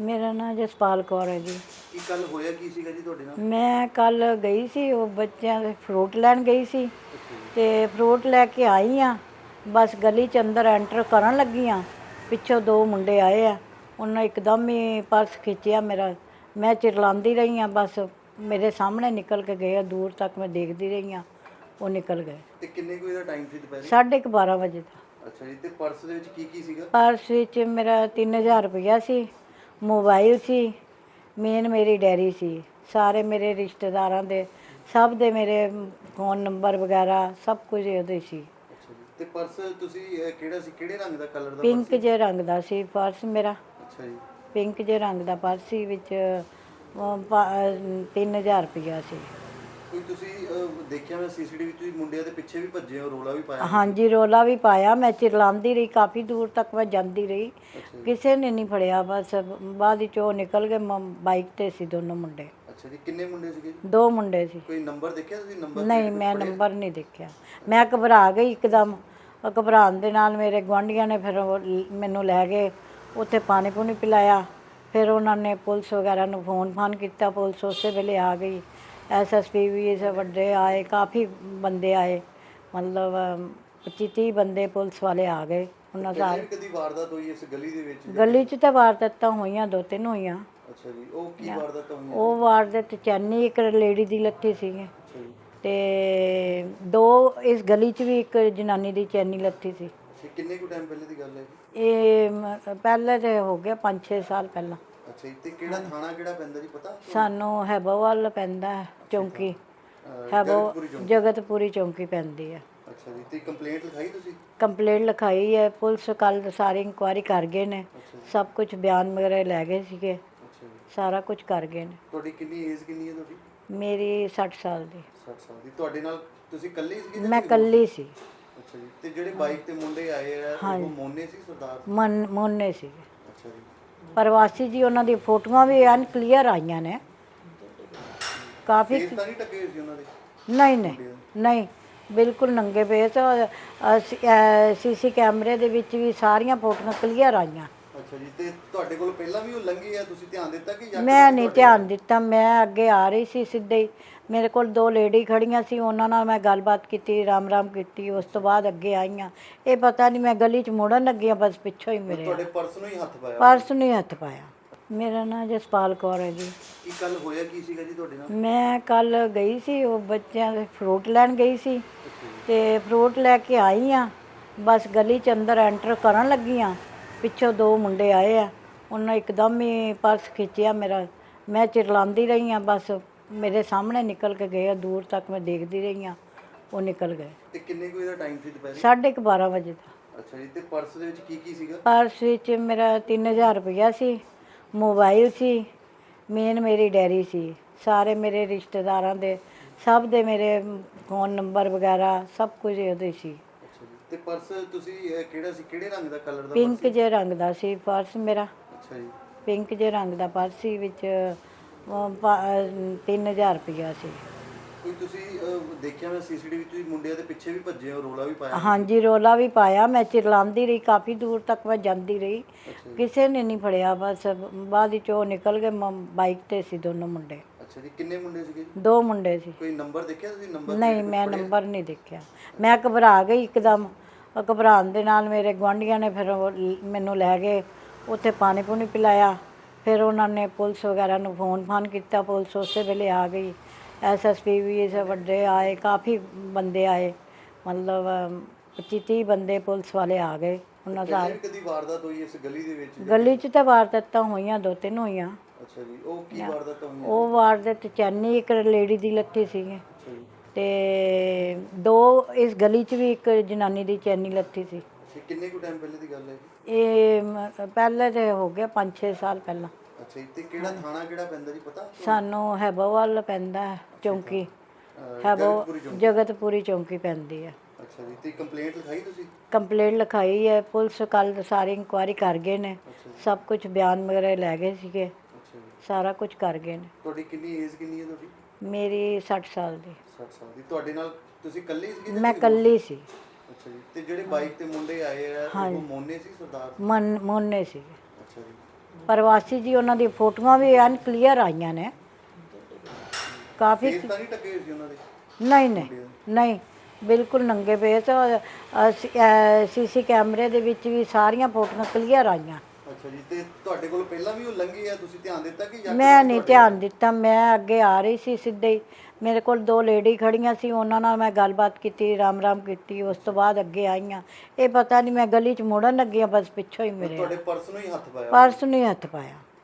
ਮੇਰਾ ਨਾਮ ਜਸਪਾਲ ਕੌਰ ਹੈ ਜੀ। ਕੀ ਕੱਲ ਹੋਇਆ ਕੀ ਸੀਗਾ ਜੀ ਤੁਹਾਡੇ ਨਾਲ? ਮੈਂ ਕੱਲ ਗਈ ਸੀ ਉਹ ਬੱਚਿਆਂ ਦੇ ਫਰੂਟ ਲੈਣ ਗਈ ਸੀ। ਤੇ ਫਰੂਟ ਲੈ ਕੇ ਆਈ ਆ ਬਸ ਗਲੀ ਚ ਅੰਦਰ ਐਂਟਰ ਕਰਨ ਲੱਗੀ ਆ ਪਿੱਛੋਂ ਦੋ ਮੁੰਡੇ ਆਏ ਆ ਉਹਨਾਂ ਇੱਕਦਮ ਹੀ ਪਰਸ ਖਿੱਚਿਆ ਮੇਰਾ। ਮੈਂ ਚਿਰਲਾਉਂਦੀ ਰਹੀ ਆ ਬਸ ਮੇਰੇ ਸਾਹਮਣੇ ਨਿਕਲ ਕੇ ਗਏ ਆ ਦੂਰ ਤੱਕ ਮੈਂ ਦੇਖਦੀ ਰਹੀ ਆ ਉਹ ਨਿਕਲ ਗਏ। ਤੇ ਕਿੰਨੇ ਕੋਈ ਦਾ ਟਾਈਮ ਸੀ ਦੁਪਹਿਰੇ? ਸਾਢੇ ਕੁ ਬਾਰਾਂ ਵਜੇ ਦਾ। ਅੱਛਾ ਜੀ ਤੇ ਪਰਸ ਦੇ ਵਿੱਚ ਕੀ ਕੀ ਸੀਗਾ? ਪਰਸ ਵਿੱਚ ਮੇਰਾ 3000 ਰੁਪਇਆ ਸੀ ਮੋਬਾਈਲ ਸੀ ਮੇਨ ਮੇਰੀ ਡੈਰੀ ਸੀ ਸਾਰੇ ਮੇਰੇ ਰਿਸ਼ਤੇਦਾਰਾਂ ਦੇ ਸਭ ਦੇ ਮੇਰੇ ਫੋਨ ਨੰਬਰ ਵਗੈਰਾ ਸਭ ਕੁਝ ਉਹਦੇ ਸੀ। ਅੱਛਾ ਜੀ। ਤੇ ਪਰਸ ਤੁਸੀਂ ਕਿਹੜਾ ਸੀ? ਕਿਹੜੇ ਰੰਗ ਦਾ ਕਲਰ ਦਾ ਪਿੰਕ ਜੇ ਰੰਗ ਦਾ ਸੀ ਪਰਸ ਮੇਰਾ। ਅੱਛਾ ਜੀ। ਪਿੰਕ ਜੇ ਰੰਗ ਦਾ ਪਰਸ ਸੀ ਵਿੱਚ 3000 ਰੁਪਇਆ ਸੀ। ਕੋਈ ਤੁਸੀਂ ਅਹ, ਦੇਖਿਆ ਮੈਂ ਸੀਸੀਟੀਵੀ ਤੁਸੀਂ ਮੁੰਡਿਆਂ ਦੇ ਪਿੱਛੇ ਵੀ ਭੱਜੇ ਹੋ ਰੋਲਾ ਵੀ ਪਾਇਆ? ਹਾਂਜੀ ਰੋਲਾ ਵੀ ਪਾਇਆ। ਮੈਂ ਚਿਰਲਾਉਂਦੀ ਰਹੀ ਕਾਫੀ ਦੂਰ ਤੱਕ ਮੈਂ ਜਾਂਦੀ ਰਹੀ। ਕਿਸੇ ਨੇ ਨਹੀਂ ਫੜਿਆ ਬਸ ਬਾਅਦ ਵਿੱਚ ਉਹ ਨਿਕਲ ਗਏ ਮ- ਬਾਈਕ ਤੇ ਸੀ ਦੋਨੋਂ ਮੁੰਡੇ। ਅੱਛਾ ਜੀ ਕਿੰਨੇ ਮੁੰਡੇ ਸੀਗੇ? ਜੀ? ਦੋ ਮੁੰਡੇ ਸੀ। ਕੋਈ ਨੰਬਰ ਦੇਖਿਆ ਤੁਸੀਂ? ਨੰਬਰ ਨਹੀਂ ਮੈਂ ਨੰਬਰ ਨਹੀਂ ਦੇਖਿਆ। ਮੈਂ ਘਬਰਾ ਗਈ ਇੱਕਦਮ। ਉਹ ਘਬਰਾਉਣ ਦੇ ਨਾਲ ਮੇਰੇ ਗੁਆਂਢੀਆਂ ਨੇ ਫਿਰ ਉਹ ਲ- ਮੈਨੂੰ ਲੈ ਗਏ। ਉੱਥੇ ਪਾਣੀ ਪੂਣੀ ਪਿਲਾਇਆ। ਫਿਰ ਉਹਨਾਂ ਨੇ ਪੁਲਿਸ ਵਗੈਰਾ ਨੂੰ ਫੋਨ ਫਾਨ ਕੀਤਾ। ਪੁਲਿਸ ਉਸੇ ਵੇਲੇ ਆ ਗਈ। ਐਸਐਸਪੀ ਵੀ ਇਸ ਵੱਡੇ ਆਏ ਕਾਫੀ ਬੰਦੇ ਆਏ ਮਤਲਬ 25 30 ਬੰਦੇ ਪੁਲਿਸ ਵਾਲੇ ਆ ਗਏ ਉਹਨਾਂ ਪਹਿਲੇ ਵੀ ਕਦੀ ਵਾਰਦਾਤ ਹੋਈ ਇਸ ਗਲੀ ਦੇ ਵਿੱਚ? ਗਲੀ 'ਚ ਤਾਂ ਵਾਰਦਾਤਾਂ ਹੋਈਆਂ ਦੋ ਤਿੰਨ ਹੋਈਆਂ। ਅੱਛਾ ਜੀ ਉਹ ਕੀ ਵਾਰਦਾਤ ਹੋਈ ਉਹ ਵਾਰਦਾਤ ਚੈਨੀ ਇੱਕ ਲੇਡੀ ਦੀ ਅੱਛਾ ਜੀ। ਤੇ ਦੋ ਇਸ ਗਲੀ 'ਚ ਵੀ ਇੱਕ ਜਨਾਨੀ ਦੀ ਚੈਨੀ ਲੱਥੀ ਸੀ। ਕਿੰਨੇ ਕੁ ਟਾਈਮ ਪਹਿਲੇ ਦੀ ਗੱਲ ਹੈ? ਇਹ ਪਹਿਲੇ ਤੇ ਹੋ ਗਿਆ 5-6 ਸਾਲ ਪਹਿਲਾਂ। ਅੱਛਾ ਜੀ ਤੇ ਕਿਹੜਾ ਥਾਣਾ ਕਿਹੜਾ ਪੈਂਦਾ ਜੀ ਪਤਾ? ਸਾਨੂੰ ਹੈਬੋਵਾਲ ਪੈਂਦਾ ਹੈ ਚੌਂਕੀ ਅਹ, ਹੈਬੋ ਜਗਤਪੁਰੀ ਚੌਂਕ। ਜਗਤਪੁਰੀ ਚੌਂਕੀ ਪੈਂਦੀ ਹੈ ਅੱਛਾ ਜੀ ਤੇ ਕੰਪਲੇਂਟ ਲਿਖਾਈ ਤੁਸੀਂ? ਕੰਪਲੇਂਟ ਲਿਖਾਈ ਹੈ ਪੁਲਿਸ ਕੱਲ ਸਾਰੀ ਇਨਕੁਆਇਰੀ ਕਰ ਗਏ ਨੇ। ਸਭ ਕੁਝ ਬਿਆਨ ਵਗੈਰਾ ਲੈ ਗਏ ਸੀਗੇ। ਅੱਛਾ ਜੀ। ਸਾਰਾ ਕੁਝ ਕਰ ਗਏ ਨੇ। ਤੁਹਾਡੀ ਕਿੰਨੀ ਏਜ ਕਿੰਨੀ ਹੈ ਤੁਹਾਡੀ? ਮੇਰੀ 60 ਸਾਲ ਦੀ। 60 ਸਾਲ ਦੀ। ਤੁਹਾਡੇ ਨਾਲ ਤੁਸੀਂ ਇਕੱਲੇ ਹੀ ਸੀਗੇ ਜਾਂ ਮੈਂ ਕੋਈ? ਕੱਲੀ ਸੀ। ਅੱਛਾ ਜੀ। ਤੇ ਜਿਹੜੇ ਬਾਈਕ ਤੇ ਮੁੰਡੇ ਆਏ ਆ ਉਹ ਮੋਨੇ ਸੀ ਸਰਦਾਰ? ਮਨ ਮੋਨੇ ਸੀਗੇ। ਅੱਛਾ ਜੀ। ਪ੍ਰਵਾਸੀ ਜੀ ਉਹਨਾਂ ਦੀ ਫੋਟੋਆਂ ਵੀ ਐਨ ਕਲੀਅਰ ਆਈਆਂ ਨੇ। ਕਾਫੀ ਫੇਸ ਤਾਂ ਨਹੀਂ ਟੱਕੇ ਹੋਏ ਸੀ ਉਹਨਾਂ ਦੇ? ਨਹੀਂ ਨਹੀਂ ਨਹੀਂ ਬਿਲਕੁਲ ਨੰਗੇ ਪਏ ਤੇ ਸੀਸੀ ਕੈਮਰੇ ਦੇ ਵਿੱਚ ਵੀ ਸਾਰੀਆਂ ਫੋਟੋਆਂ ਕਲੀਅਰ ਆਈਆਂ। ਅੱਛਾ ਜੀ ਤੇ ਤੁਹਾਡੇ ਕੋਲ ਪਹਿਲਾਂ ਵੀ ਉਹ ਲੰਘੇ ਆ? ਤੁਸੀਂ ਧਿਆਨ ਦਿੱਤਾ ਕਿ ਜਾਂ ਮੈਂ ਨਹੀਂ ਧਿਆਨ ਦਿੱਤਾ ਮੈਂ ਅੱਗੇ ਆ ਰਹੀ ਸੀ ਸਿੱਧੇ ਹੀ। ਮੇਰੇ ਕੋਲ ਦੋ ਲੇਡੀ ਖੜੀਆਂ ਸੀ ਉਹਨਾਂ ਨਾਲ ਮੈਂ ਗੱਲਬਾਤ ਕੀਤੀ ਰਾਮ ਰਾਮ ਕੀਤੀ ਉਸ ਤੋਂ ਬਾਅਦ ਅੱਗੇ ਆਈਆਂ। ਇਹ ਪਤਾ ਨਹੀਂ ਮੈਂ ਗਲੀ 'ਚ ਮੁੜਨ ਲੱਗੀ ਹਾਂ ਬਸ ਪਿੱਛੋਂ ਹੀ ਮੇਰੇ ਤੁਹਾਡੇ ਪਰਸ ਨੂੰ ਹੀ ਹੱਥ ਪਾਇਆ ਪਰਸ ਨਹੀਂ ਹੱਥ ਪਾਇਆ। ਮੇਰਾ ਨਾਮ ਜਸਪਾਲ ਕੌਰ ਹੈ ਜੀ। ਕੀ ਕੱਲ ਹੋਇਆ ਕੀ ਸੀਗਾ ਜੀ ਤੁਹਾਡੇ ਨਾਲ? ਮੈਂ ਕੱਲ ਗਈ ਸੀ ਉਹ ਬੱਚਿਆਂ ਦੇ ਫਰੂਟ ਲੈਣ ਗਈ ਸੀ। ਤੇ ਫਰੂਟ ਲੈ ਕੇ ਆਈ ਆ ਬਸ ਗਲੀ ਚ ਅੰਦਰ ਐਂਟਰ ਕਰਨ ਲੱਗੀ ਆ ਪਿੱਛੋਂ ਦੋ ਮੁੰਡੇ ਆਏ ਆ ਉਹਨਾਂ ਇੱਕਦਮ ਹੀ ਪਰਸ ਖਿੱਚਿਆ ਮੇਰਾ। ਮੈਂ ਚਿਰਲਾਉਂਦੀ ਰਹੀ ਆ ਬਸ ਮੇਰੇ ਸਾਹਮਣੇ ਨਿਕਲ ਕੇ ਗਏ ਆ ਦੂਰ ਤੱਕ ਮੈਂ ਦੇਖਦੀ ਰਹੀ ਆ ਉਹ ਨਿਕਲ ਗਏ। ਤੇ ਕਿੰਨੇ ਕੋਈ ਦਾ ਟਾਈਮ ਸੀ ਦੁਪਹਿਰੇ? ਸਾਢੇ ਕੁ ਬਾਰਾਂ ਵਜੇ ਦਾ। ਅੱਛਾ ਜੀ ਤੇ ਪਰਸ ਦੇ ਵਿੱਚ ਕੀ ਕੀ ਸੀਗਾ? ਪਰਸ ਵਿੱਚ ਮੇਰਾ 3000 ਰੁਪਇਆ ਸੀ ਮੋਬਾਈਲ ਸੀ ਮੇਨ ਮੇਰੀ ਡੈਰੀ ਸੀ ਸਾਰੇ ਮੇਰੇ ਰਿਸ਼ਤੇਦਾਰਾਂ ਦੇ ਸਭ ਦੇ ਮੇਰੇ ਫੋਨ ਨੰਬਰ ਵਗੈਰਾ ਸਭ ਕੁਝ ਉਹਦੇ ਸੀ। ਤੇ ਪਰਸ ਤੁਸੀਂ ਅਹ, ਕਿਹੜਾ ਸੀ? ਕਿਹੜੇ ਰੰਗ ਦਾ ਕਲਰ ਦਾ ਪਿੰਕ ਜੇ ਰੰਗ ਦਾ ਸੀ ਪਰਸ ਮੇਰਾ। ਅੱਛਾ ਜੀ। ਪਿੰਕ ਜੇ ਰੰਗ ਦਾ ਪਰਸ ਸੀ ਵਿੱਚ 3000 ਰੁਪਇਆ ਸੀ। ਕੋਈ ਤੁਸੀਂ ਅਹ, ਦੇਖਿਆ ਮੈਂ ਸੀਸੀਟੀਵੀ ਤੁਸੀਂ ਮੁੰਡਿਆਂ ਦੇ ਪਿੱਛੇ ਵੀ ਭੱਜੇ ਹੋ ਰੋਲਾ ਵੀ ਪਾਇਆ? ਹਾਂਜੀ ਰੋਲਾ ਵੀ ਪਾਇਆ। ਮੈਂ ਚਿਰਲਾਉਂਦੀ ਰਹੀ ਕਾਫੀ ਦੂਰ ਤੱਕ ਮੈਂ ਜਾਂਦੀ ਰਹੀ। ਕਿਸੇ ਨੇ ਨਹੀਂ ਫੜਿਆ ਬਸ ਬਾਅਦ ਵਿੱਚ ਉਹ ਨਿਕਲ ਗਏ ਮ- ਬਾਈਕ ਤੇ ਸੀ ਦੋਨੋਂ ਮੁੰਡੇ। ਅੱਛਾ ਜੀ ਕਿੰਨੇ ਮੁੰਡੇ ਸੀਗੇ ਜੀ? ਦੋ ਮੁੰਡੇ ਸੀ। ਕੋਈ ਨੰਬਰ ਦੇਖਿਆ ਤੁਸੀਂ? ਨੰਬਰ ਨਹੀਂ ਮੈਂ ਨੰਬਰ ਨਹੀਂ ਦੇਖਿਆ। ਮੈਂ ਘਬਰਾ ਗਈ ਇੱਕਦਮ। ਉਹ ਘਬਰਾਉਣ ਦੇ ਨਾਲ ਮੇਰੇ ਗੁਆਂਢੀਆਂ ਨੇ ਫਿਰ ਉਹ ਲ- ਮੈਨੂੰ ਲੈ ਗਏ। ਉੱਥੇ ਪਾਣੀ ਪੂਣੀ ਪਿਲਾਇਆ। ਫਿਰ ਉਹਨਾਂ ਨੇ ਪੁਲਿਸ ਵਗੈਰਾ ਨੂੰ ਫੋਨ ਫਾਨ ਕੀਤਾ। ਪੁਲਿਸ ਉਸੇ ਵੇਲੇ ਆ ਗਈ। ਐਸਐਸਪੀ ਵੀ ਇਸ ਵੱਡੇ ਆਏ। ਕਾਫੀ ਬੰਦੇ ਆਏ। ਮਤਲਬ 25 30 ਬੰਦੇ ਪੁਲਿਸ ਵਾਲੇ ਆ ਗਏ। ਉਹਨਾਂ ਪਹਿਲੇ ਵੀ ਕਦੀ ਵਾਰਦਾਤ ਹੋਈ ਇਸ ਗਲੀ ਦੇ ਵਿੱਚ? ਗਲੀ 'ਚ ਤਾਂ ਵਾਰਦਾਤਾਂ ਹੋਈਆਂ ਦੋ ਤਿੰਨ ਹੋਈਆਂ। ਅੱਛਾ ਜੀ ਉਹ ਕੀ ਵਾਰਦਾਤ ਹੋਈ ਉਹ ਚੈਨੀ ਇੱਕ ਲੇਡੀ ਦੀ ਸੀਗੀ। ਅੱਛਾ ਜੀ। ਤੇ ਦੋ ਇਸ ਗਲੀ 'ਚ ਵੀ ਇੱਕ ਜਨਾਨੀ ਦੀ ਚੈਨੀ ਲੱਥੀ ਸੀ। ਅੱਛਾ ਕਿੰਨੇ ਕੁ ਟਾਈਮ ਪਹਿਲੇ ਦੀ ਗੱਲ ਹੈ ਜੀ? ਇਹ ਮ- ਪਹਿਲੇ ਤੇ ਹੋ ਗਿਆ 5-6 ਸਾਲ ਪਹਿਲਾਂ। ਅੱਛਾ ਜੀ ਤੇ ਕਿਹੜਾ ਥਾਣਾ ਕਿਹੜਾ ਪੈਂਦਾ ਜੀ ਪਤਾ? ਸਾਨੂੰ ਹੈਬੋਵਾਲ ਪੈਂਦਾ ਹੈ ਚੌਂਕੀ। ਅਹ, ਹੈਬੋ ਜਗਤਪੁਰੀ ਚੌਂਕ। ਜਗਤਪੁਰੀ ਚੌਂਕੀ ਪੈਂਦੀ ਹੈ। ਅੱਛਾ ਜੀ ਤੇ ਕੰਪਲੇਂਟ ਲਿਖਾਈ ਤੁਸੀਂ? ਕੰਪਲੇਂਟ ਲਿਖਾਈ ਹੈ ਪੁਲਿਸ ਕੱਲ ਸਾਰੀ ਇਨਕੁਆਇਰੀ ਕਰ ਗਏ ਨੇ। ਸਭ ਕੁਝ ਬਿਆਨ ਵਗੈਰਾ ਲੈ ਗਏ ਸੀਗੇ। ਜੀ ਸਾਰਾ ਕੁਝ ਕਰ ਗਏ ਨੇ। ਤੁਹਾਡੀ ਕਿੰਨੀ ਏਜ ਕਿੰਨੀ ਹੈ ਤੁਹਾਡੀ? ਮੇਰੀ 60 ਸਾਲ ਦੀ। 60 ਸਾਲ ਦੀ। ਤੁਹਾਡੇ ਨਾਲ ਤੁਸੀਂ ਇਕੱਲੇ ਜਾਂ ਮੈਂ? ਕੱਲੀ ਸੀ। ਅੱਛਾ ਜੀ। ਤੇ ਜਿਹੜੇ ਬਾਈਕ ਤੇ ਮੁੰਡੇ ਆਏ ਆ ਉਹ ਮੋਨੇ ਸੀ ਸਰਦਾਰ? ਮਨ ਮੋਨੇ ਸੀਗੇ ਅੱਛਾ ਜੀ। ਪ੍ਰਵਾਸੀ ਜੀ ਉਹਨਾਂ ਦੀ ਫੋਟੋਆਂ ਵੀ ਐਨ ਕਲੀਅਰ ਆਈਆਂ ਨੇ। ਕਾਫੀ ਤਾਂ ਨਹੀਂ ਟੱਕੇ ਹੋਏ ਸੀ ਉਹਨਾਂ ਦੇ? ਨਹੀਂ ਨਹੀਂ ਨਹੀਂ। ਬਿਲਕੁਲ ਨੰਗੇ ਪਏ ਤੇ ਸੀਸੀ ਕੈਮਰੇ ਦੇ ਵਿੱਚ ਵੀ ਸਾਰੀਆਂ ਫੋਟੋਆਂ ਕਲੀਅਰ ਆਈਆਂ। ਅੱਛਾ ਜੀ ਤੇ ਤੁਹਾਡੇ ਕੋਲ ਪਹਿਲਾਂ ਵੀ ਉਹ ਲੰਘੇ ਆ? ਤੁਸੀਂ ਧਿਆਨ ਦਿੱਤਾ ਕਿ ਜਾਂ ਮੈਂ ਨਹੀਂ ਧਿਆਨ ਦਿੱਤਾ ਮੈਂ ਅੱਗੇ ਆ ਰਹੀ ਸੀ ਸਿੱਧੇ ਹੀ। ਮੇਰੇ ਕੋਲ ਦੋ ਲੇਡੀ ਖੜੀਆਂ ਸੀ ਉਹਨਾਂ ਨਾਲ ਮੈਂ ਗੱਲਬਾਤ ਕੀਤੀ ਰਾਮ ਰਾਮ ਕੀਤੀ ਉਸ ਤੋਂ ਬਾਅਦ ਅੱਗੇ ਆਈਆਂ। ਇਹ ਪਤਾ ਨਹੀਂ ਮੈਂ ਗਲੀ 'ਚ ਮੁੜਨ ਲੱਗੀ ਹਾਂ ਬਸ ਪਿੱਛੋਂ ਹੀ ਮੇਰੇ ਤੁਹਾਡੇ ਪਰਸ ਨੂੰ ਹੀ ਹੱਥ ਪਾਇਆ। ਪਰਸ ਨੂੰ ਹੀ ਹੱਥ ਪਾਇਆ।